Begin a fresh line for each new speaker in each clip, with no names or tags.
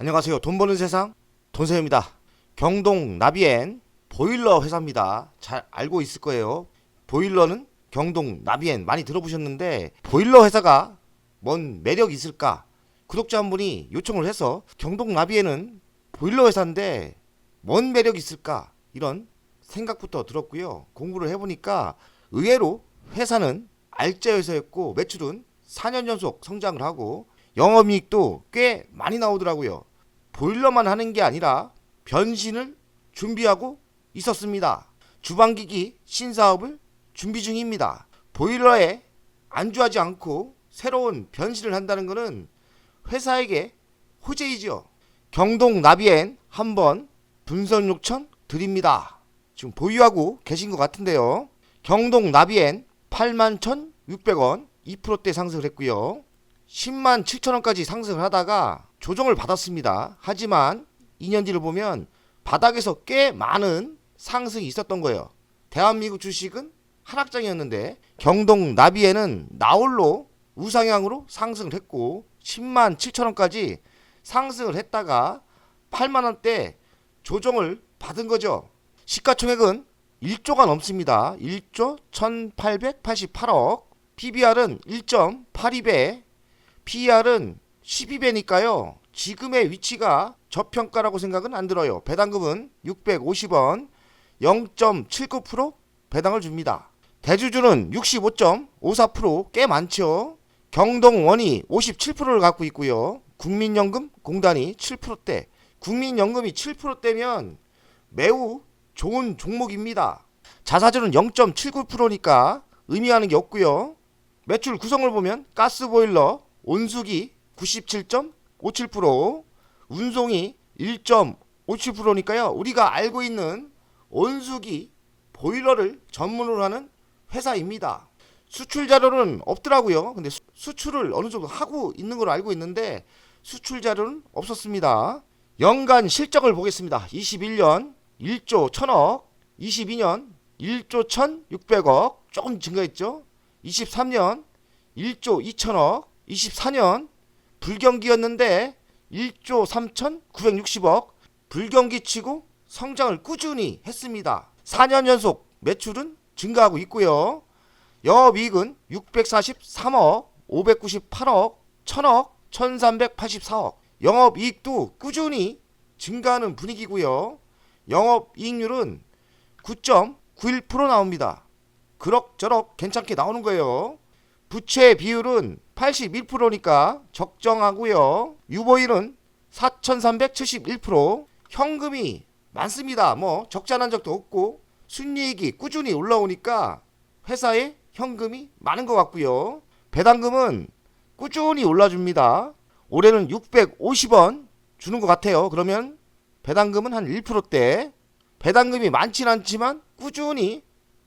안녕하세요. 돈 버는 세상 돈세입니다. 경동 나비엔 보일러 회사입니다. 잘 알고 있을 거예요. 보일러는 경동 나비엔 많이 들어보셨는데 보일러 회사가 뭔 매력이 있을까? 구독자 한 분이 요청을 해서 경동 나비엔은 보일러 회사인데 뭔 매력이 있을까? 이런 생각부터 들었고요. 공부를 해보니까 의외로 회사는 알짜 회사였고 매출은 4년 연속 성장을 하고 영업이익도 꽤 많이 나오더라고요. 보일러만 하는 게 아니라 변신을 준비하고 있었습니다. 주방기기 신사업을 준비 중입니다. 보일러에 안주하지 않고 새로운 변신을 한다는 것은 회사에게 호재이죠. 경동 나비엔 한번 분선 요청 드립니다. 지금 보유하고 계신 것 같은데요. 경동 나비엔 81,600원 2%대 상승을 했고요. 10만 7천원까지 상승을 하다가 조정을 받았습니다. 하지만 2년 뒤를 보면 바닥에서 꽤 많은 상승이 있었던 거예요. 대한민국 주식은 하락장이었는데 경동 나비에는 나홀로 우상향으로 상승을 했고 10만 7천 원까지 상승을 했다가 8만 원대 조정을 받은 거죠. 시가총액은 1조가 넘습니다. 1조 1888억. PBR은 1.82배. PER은 12배니까요. 지금의 위치가 저평가라고 생각은 안 들어요. 배당금은 650원, 0.79% 배당을 줍니다. 대주주는 65.54%꽤 많죠. 경동원이 57%를 갖고 있고요. 국민연금 공단이 7%대. 국민연금이 7%대면 매우 좋은 종목입니다. 자사주는 0.79%니까 의미하는 게 없고요. 매출 구성을 보면 가스보일러, 온수기 97.57%, 운송이 1.57%니까요. 우리가 알고 있는 온수기 보일러를 전문으로 하는 회사입니다. 수출 자료는 없더라고요. 근데 수, 수출을 어느 정도 하고 있는 걸로 알고 있는데 수출 자료는 없었습니다. 연간 실적을 보겠습니다. 21년 1조 1000억, 22년 1조 1600억, 조금 증가했죠. 23년 1조 2천억, 24년 불경기였는데 1조 3,960억, 불경기치고 성장을 꾸준히 했습니다. 4년 연속 매출은 증가하고 있고요. 영업이익은 643억, 598억, 1000억, 1384억. 영업이익도 꾸준히 증가하는 분위기고요. 영업이익률은 9.91% 나옵니다. 그럭저럭 괜찮게 나오는 거예요. 부채 비율은 81%니까 적정하고요. 유보율은 4,371%. 현금이 많습니다. 뭐 적자 난 적도 없고 순이익이 꾸준히 올라오니까 회사에 현금이 많은 것 같고요. 배당금은 꾸준히 올라줍니다. 올해는 650원 주는 것 같아요. 그러면 배당금은 한 1%대. 배당금이 많진 않지만 꾸준히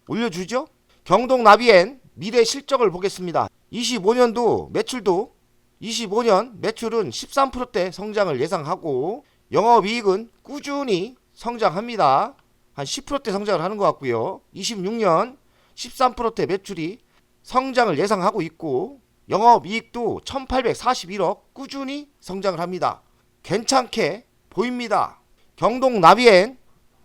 올려주죠. 경동 나비엔 미래 실적을 보겠습니다. 25년도 매출도 25년 매출은 13%대 성장을 예상하고 영업이익은 꾸준히 성장합니다. 한 10%대 성장을 하는 것 같고요. 26년 13%대 매출이 성장을 예상하고 있고 영업이익도 1841억 꾸준히 성장을 합니다. 괜찮게 보입니다. 경동 나비엔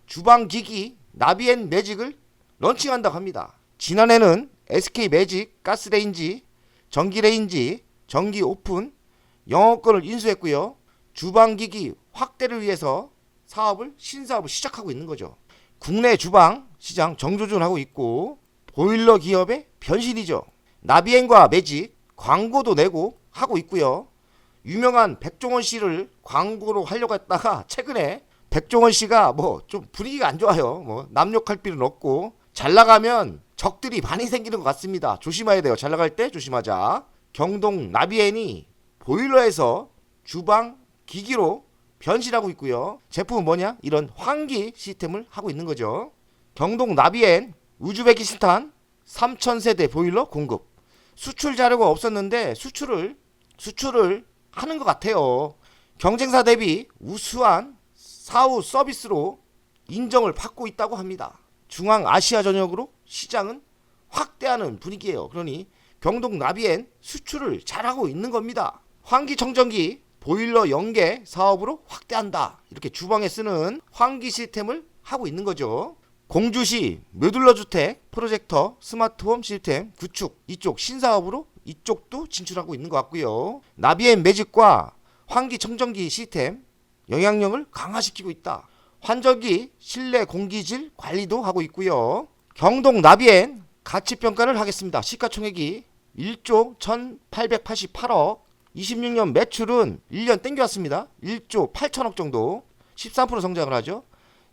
주방기기 나비엔 매직을 런칭한다고 합니다. 지난해는 SK 매직 가스레인지, 전기레인지, 전기 오픈 영업권을 인수했고요. 주방기기 확대를 위해서 사업을 신사업을 시작하고 있는 거죠. 국내 주방 시장 정조준하고 있고 보일러 기업의 변신이죠. 나비엔과 매직 광고도 내고 하고 있고요. 유명한 백종원 씨를 광고로 하려고 했다가 최근에 백종원 씨가 뭐 좀 분위기가 안 좋아요. 뭐 남욕할 필요는 없고 잘 나가면 적들이 많이 생기는 것 같습니다. 조심해야 돼요. 잘 나갈 때 조심하자. 경동 나비엔이 보일러에서 주방 기기로 변신하고 있고요. 제품은 뭐냐? 이런 환기 시스템을 하고 있는 거죠. 경동 나비엔 우즈베키스탄 3000세대 보일러 공급. 수출 자료가 없었는데 수출을 수출을 하는 것 같아요. 경쟁사 대비 우수한 사후 서비스로 인정을 받고 있다고 합니다. 중앙 아시아 전역으로 시장은 확대하는 분위기예요. 그러니 경동 나비엔 수출을 잘하고 있는 겁니다. 환기 청정기 보일러 연계 사업으로 확대한다. 이렇게 주방에 쓰는 환기 시스템을 하고 있는 거죠. 공주시 묘둘러 주택 프로젝터 스마트홈 시스템 구축 이쪽 신사업으로 이쪽도 진출하고 있는 것 같고요. 나비엔 매직과 환기 청정기 시스템 영향력을 강화시키고 있다. 환절기 실내 공기질 관리도 하고 있고요. 경동 나비엔 가치 평가를 하겠습니다. 시가총액이 1조 1,888억 26년 매출은 1년 땡겨왔습니다. 1조 8천억 정도 13% 성장을 하죠.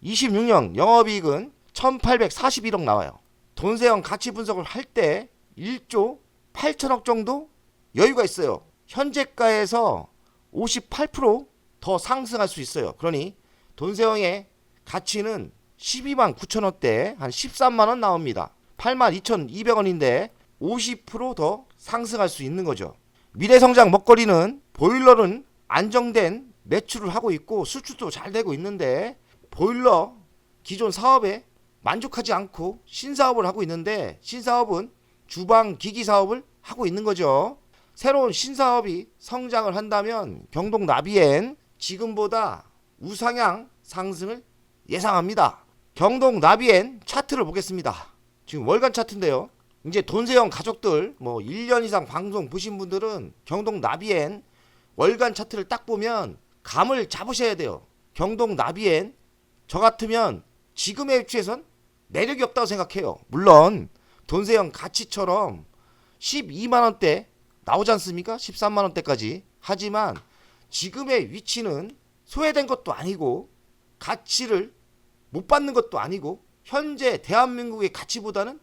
26년 영업이익은 1,841억 나와요. 돈세형 가치 분석을 할 때 1조 8천억 정도 여유가 있어요. 현재가에서 58%더 상승할 수 있어요. 그러니 돈세형의 가치는 12만 9천 원대 한 13만 원 나옵니다. 8만 2,200원인데 50%더 상승할 수 있는 거죠. 미래성장 먹거리는 보일러는 안정된 매출을 하고 있고 수출도 잘 되고 있는데 보일러 기존 사업에 만족하지 않고 신사업을 하고 있는데 신사업은 주방 기기 사업을 하고 있는 거죠. 새로운 신사업이 성장을 한다면 경동 나비엔 지금보다 우상향 상승을 예상합니다. 경동 나비엔 차트를 보겠습니다. 지금 월간 차트인데요. 이제 돈세형 가족들 뭐 1년 이상 방송 보신 분들은 경동 나비엔 월간 차트를 딱 보면 감을 잡으셔야 돼요. 경동 나비엔 저 같으면 지금의 위치에선 매력이 없다고 생각해요. 물론 돈세형 가치처럼 12만 원대 나오지 않습니까? 13만 원대까지. 하지만 지금의 위치는 소외된 것도 아니고 가치를 못 받는 것도 아니고 현재 대한민국의 가치보다는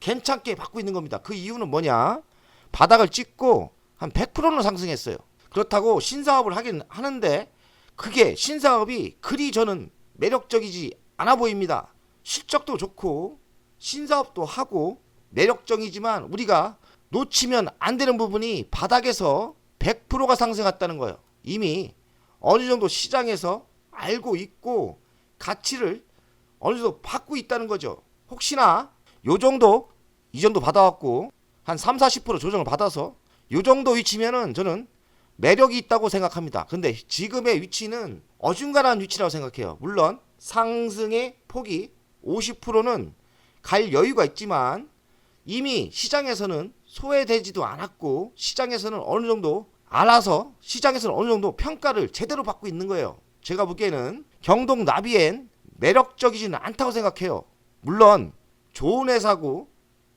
괜찮게 받고 있는 겁니다. 그 이유는 뭐냐? 바닥을 찍고 한 100%는 상승했어요. 그렇다고 신사업을 하긴 하는데 그게 신사업이 그리 저는 매력적이지 않아 보입니다. 실적도 좋고 신사업도 하고 매력적이지만 우리가 놓치면 안 되는 부분이 바닥에서 100%가 상승했다는 거예요. 이미 어느 정도 시장에서 알고 있고 가치를 어느 정도 받고 있다는 거죠. 혹시나 요 정도 이 정도 받아왔고 한 3, 40% 조정을 받아서 요 정도 위치면은 저는 매력이 있다고 생각합니다. 근데 지금의 위치는 어중간한 위치라고 생각해요. 물론 상승의 폭이 50%는 갈 여유가 있지만 이미 시장에서는 소외되지도 않았고 시장에서는 어느 정도 알아서 시장에서는 어느 정도 평가를 제대로 받고 있는 거예요. 제가 보기에는 경동 나비엔 매력적이지는 않다고 생각해요. 물론 좋은 회사고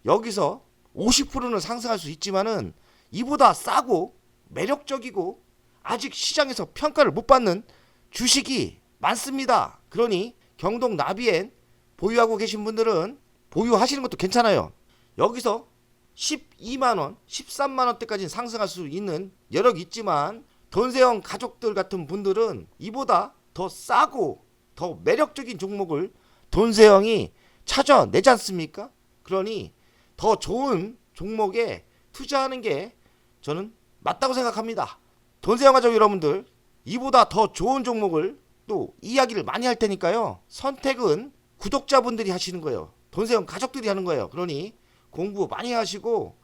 여기서 50%는 상승할 수 있지만은 이보다 싸고 매력적이고 아직 시장에서 평가를 못 받는 주식이 많습니다. 그러니 경동 나비엔 보유하고 계신 분들은 보유하시는 것도 괜찮아요. 여기서 12만 원, 13만 원대까지 상승할 수 있는 여력이 있지만 돈세형 가족들 같은 분들은 이보다 더 싸고 더 매력적인 종목을 돈세형이 찾아내지 않습니까? 그러니 더 좋은 종목에 투자하는 게 저는 맞다고 생각합니다. 돈세형 가족 여러분들 이보다 더 좋은 종목을 또 이야기를 많이 할 테니까요. 선택은 구독자분들이 하시는 거예요. 돈세형 가족들이 하는 거예요. 그러니 공부 많이 하시고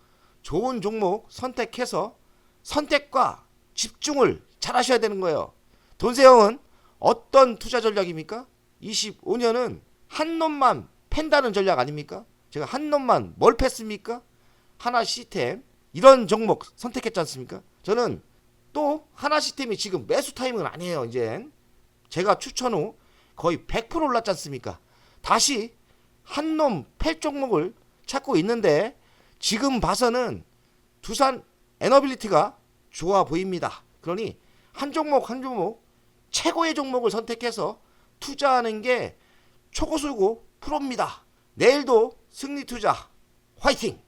좋은 종목 선택해서 선택과 집중을 잘 하셔야 되는 거예요. 돈세형은 어떤 투자 전략입니까? 25년은 한 놈만 팬다는 전략 아닙니까? 제가 한 놈만 뭘 팼습니까? 하나 시스템 이런 종목 선택했지 않습니까? 저는 또 하나 시스템이 지금 매수 타임은 아니에요. 이제 제가 추천 후 거의 100% 올랐지 않습니까? 다시 한 놈 팰 종목을 찾고 있는데 지금 봐서는 두산 에너빌리티가 좋아 보입니다. 그러니 한 종목 한 종목 최고의 종목을 선택해서 투자하는 게 초고수고 프로입니다. 내일도 승리 투자 화이팅!